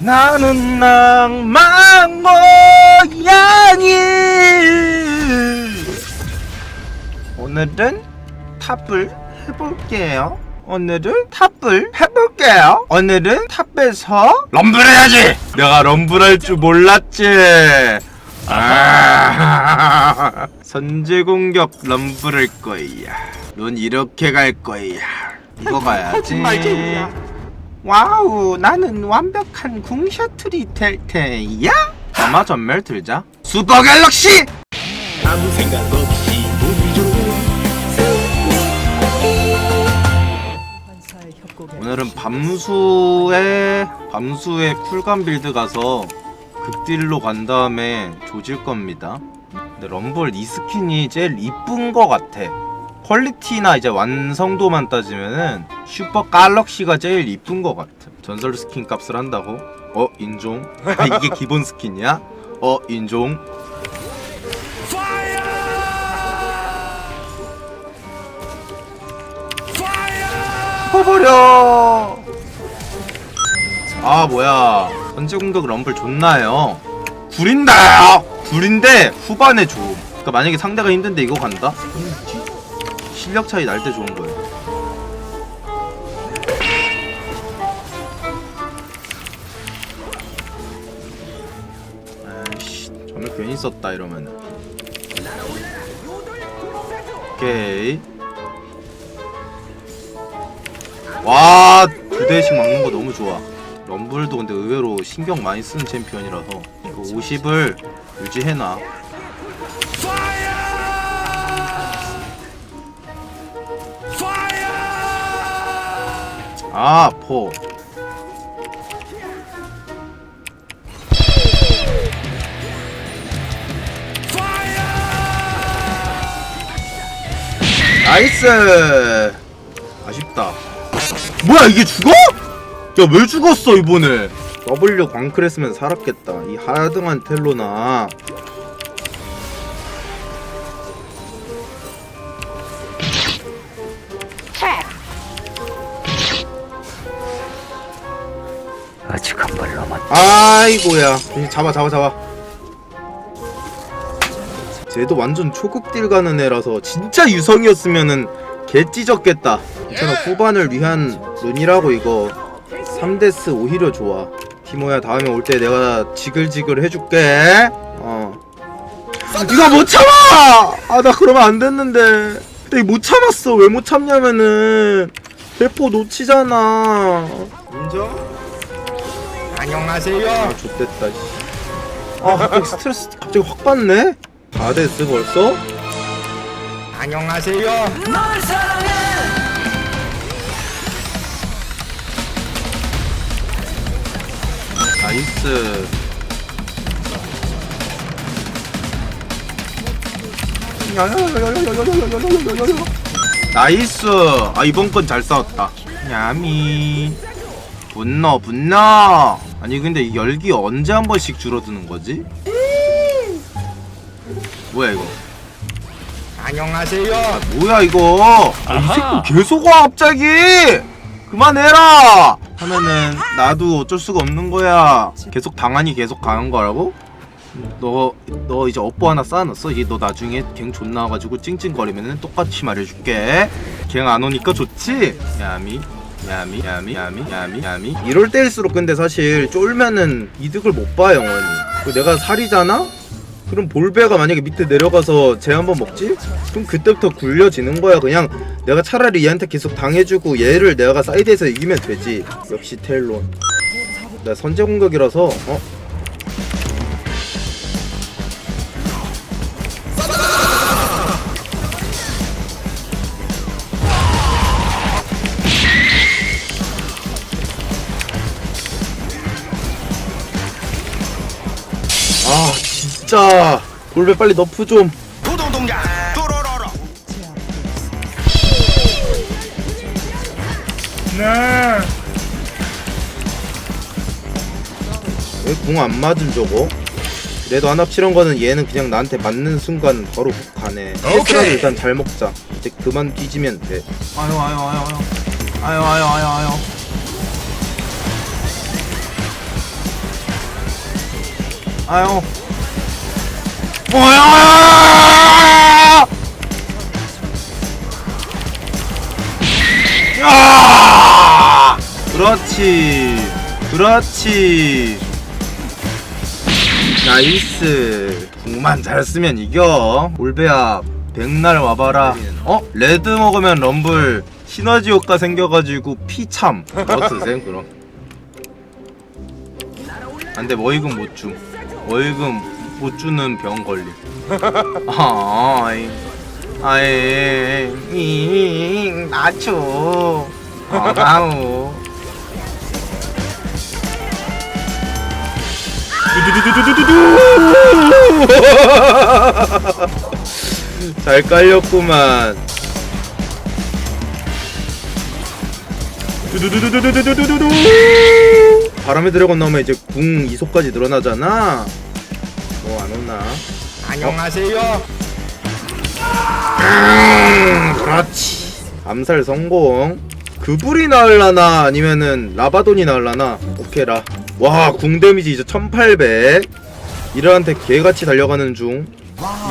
나는 낭만 고양이. 오늘은 탑을 해볼게요. 오늘은 탑을 해볼게요. 오늘은 탑에서 럼블 해야지. 내가 럼블 할 줄 몰랐지. 아. 선제 공격 럼블 할 거야. 넌 이렇게 갈 거야. 이거 가야지 와우 나는 완벽한 궁 셔틀이 될 테야. 아마 전멸 들자. 슈퍼 갤럭시! 아무 생각 없이 오늘은 밤수의 밤수의 쿨감 빌드 가서 극딜로 간 다음에 조질 겁니다. 근데 럼블 이 스킨이 제일 이쁜 거 같아 퀄리티나 이제 완성도만 따지면은 슈퍼 갈럭시가 제일 이쁜 거 같아 전설 스킨 값을 한다고? 어 인종? 아, 이게 기본 스킨이야? 어 인종? 죽어버려 아 뭐야 선제 공격 럼블 좋나요 구린다 구린데 후반에 좋음 그러니까 만약에 상대가 힘든데 이거 간다? 실력 차이 날 때 좋은 거예요 아이씨 정말 괜히 썼다 이러면은 오케이 와, 두 대씩 막는 거 너무 좋아. 럼블도 근데 의외로 신경 많이 쓰는 챔피언이라서 이거 50을 유지해놔. 아, 포. 나이스! 아쉽다. 뭐야 이게 죽어? 야 왜 죽었어 이번에 W 광클했으면 살았겠다 이 하등한 텔로나 한발 남았다. 아이고야. 잡아 잡아 잡아. 쟤도 완전 초급 딜 가는 애라서 진짜 유성이었으면은 개 찢었겠다. 괜찮아 후반을 위한 룬이라고 이거. 3데스 오히려 좋아. 티모야 다음에 올 때 내가 지글지글 해줄게. 어. 이거 못 참아! 아 나 그러면 안 됐는데. 근데 못 참았어. 왜 못 참냐면은. 대포 놓치잖아. 인정? 안녕하세요 아 좋됐다 씨. 아 갑자기 스트레스 갑자기 확 받네? 다 됐어 벌써? 안녕하세요 나이스 나이스 아 이번 건 잘 싸웠다 야미 분노 분노! 아니 근데 이 열기 언제 한 번씩 줄어드는 거지? 뭐야 이거? 안녕하세요. 뭐야 이거? 아, 이 새끼 계속 와 갑자기! 그만해라! 하면은 나도 어쩔 수가 없는 거야. 계속 당하니 계속 강한 거라고? 너, 너 이제 업보 하나 쌓아놨어? 이제 너 나중에 갱 존나 와가지고 찡찡거리면은 똑같이 말해줄게. 갱 안 오니까 좋지? 야미 야미 야미 야미 야미 야미 이럴 때일수록 근데 사실 쫄면은 이득을 못 봐 영원히 그 내가 살이잖아? 그럼 볼베가 만약에 밑에 내려가서 쟤 한번 먹지? 그럼 그때부터 굴려지는 거야 그냥 내가 차라리 얘한테 계속 당해주고 얘를 내가 사이드에서 이기면 되지 역시 텔론 나 선제 공격이라서 어? 진짜 볼베 빨리 너프 좀 노동동작 도로로로 왜공 안 맞은 저거? 내도 하나 치런 거는 얘는 그냥 나한테 맞는 순간 바로 훅 가네. 패스라도 일단 잘 먹자. 이제 그만 뒤지면 돼. 아유 아유 아유 아유 아유 아유 아유 아유. 아유 뭐야? 야! 그렇지. 그렇지. 나이스. 궁만 잘 쓰면 이겨. 올베야 백날 와봐라. 어? 레드 먹으면 럼블 시너지 효과 생겨가지고 피참. 어떠셈 그럼. 안돼 워익은 못줌. 워익은 못 주는 병 걸림. 아이. 아이 이 나초. 아우. 잘 깔렸구만. 두두두두두두두두두 바람의 드래곤 나오면 이제 궁 이속까지 늘어나잖아 뭐 안 오나? 안녕하세요. 음, 그렇지. 암살 성공. 그불이 나을라나? 아니면은 라바돈이 나을라나? 오케이 라. 와 궁 데미지 이제 1800 이들한테 개같이 달려가는 중.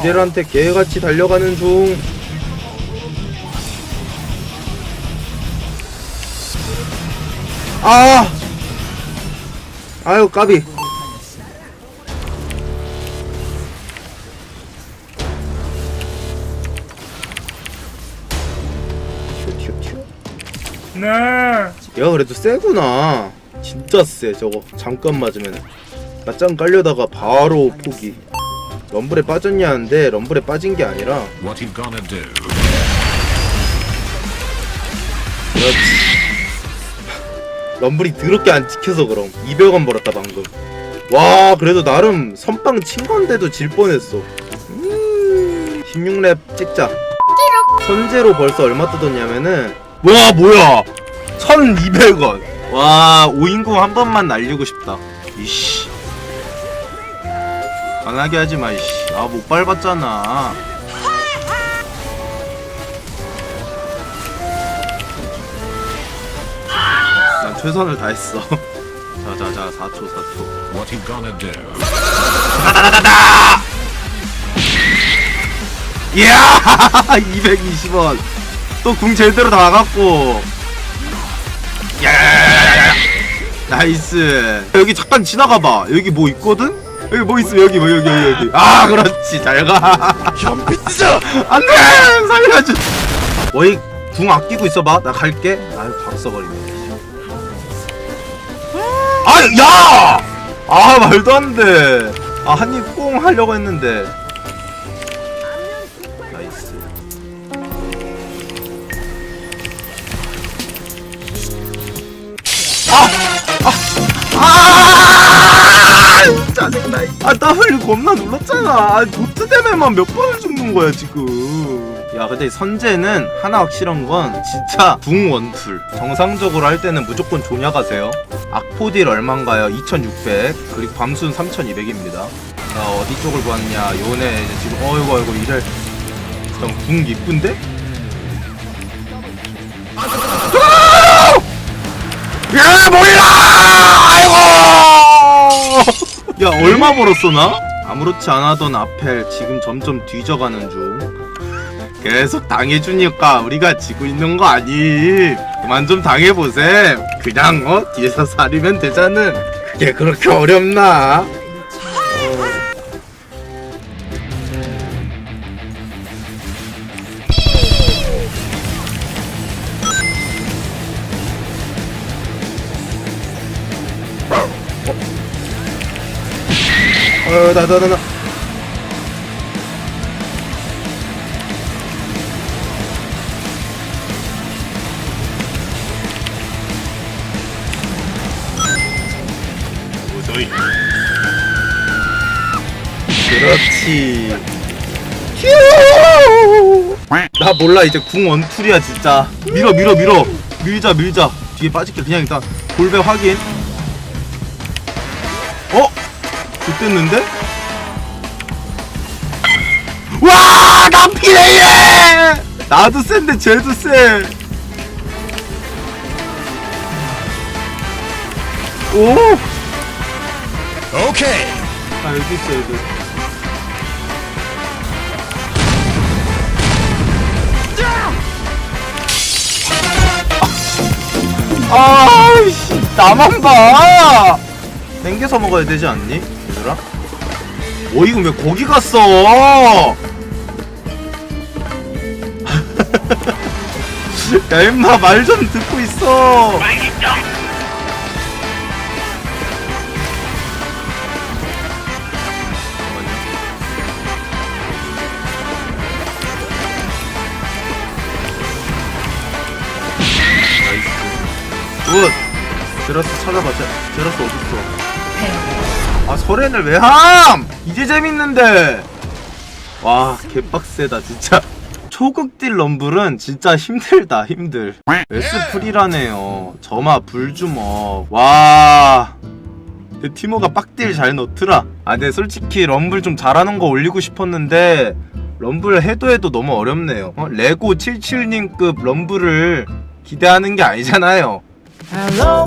이들한테 개같이 달려가는 중. 아! 아유 까비 네. 야 그래도 세구나. 진짜 세 저거. 잠깐 맞으면 나짱 깔려다가 바로 포기. 럼블에 빠졌냐는데 럼블에 빠진 게 아니라. What you gonna do? 그렇지. 럼블이 더럽게 안 찍혀서 그럼. 200원 벌었다 방금. 와 그래도 나름 선빵 친 건데도 질 뻔했어. 음, 16렙 찍자. 선제로 벌써 얼마 뜯었냐면은 와 뭐야? 1200원. 와 5인궁 한 번만 날리고 싶다. 이씨. 안하게 하지마 이씨. 아 못 밟았잖아. 난 최선을 다했어. 자자자 4초 4초. What you gonna do? 이야! 220원 또 궁 제대로 다 야야야야야 나이스. 여기 잠깐 지나가봐. 여기 뭐 있거든? 여기 뭐 있어? 여기 뭐 여기 여기 여기. 아 그렇지. 잘가. 현피스자. 안돼! 살려줘. 어이 궁 아끼고 있어봐. 나 갈게. 아유 바로 써버리네. 아야! 아 말도 안돼 아 한입 꽁 하려고 했는데 아! 짜증나. 아, W 겁나 눌렀잖아. 아, 도트 데메만 몇 번을 죽는 거야, 지금. 야, 근데 선제는 하나 확실한 건 진짜 궁 원툴. 정상적으로 할 때는 무조건 조냐 가세요. 악포딜 얼만가요? 2600. 그리고 밤순 3200입니다. 자, 어디 쪽을 보았냐. 요네 지금, 어이구, 어이구, 이래. 잠깐, 궁 이쁜데? 야 몰라! 아이고! 야 얼마 벌었어 나? 아무렇지 않아던 아펠 지금 점점 뒤져가는 중. 계속 당해주니까 우리가 지고 있는 거 아니? 그만 좀 당해보셈. 그냥 어? 뒤에서 사리면 되자는 그게 그렇게 어렵나 어 나 나 나나. 그렇지. 휴! 나 몰라 이제 궁 원툴이야 진짜. 밀어 밀어 밀어. 밀자 밀자. 뒤에 빠질게. 그냥 일단 골배 확인. 어? 좋댔는데? 와! 남피네 얘! 나도 센데 쟤도 세 오! 오케이 아 여기 있어 여기 아이씨 나만 봐 땡겨서 먹어야 되지 않니 얘들아 어 이거 왜 거기 갔어? 야 임마 말 좀 듣고 있어. 굿. 제라스 찾아봐 제, 제라스 어딨어 아 설엔을 왜 함! 이제 재밌는데. 와 개빡세다 진짜. 초극딜 럼블은 진짜 힘들다 힘들. 에스프리라네요. 점화 불주먹. 와. 근데 티모가 빡딜 잘 넣더라. 아 근데 솔직히 럼블 좀 잘하는 거 올리고 싶었는데 럼블 해도 해도 너무 어렵네요. 어? 레고 77님급 럼블을 기대하는 게 아니잖아요. Hello,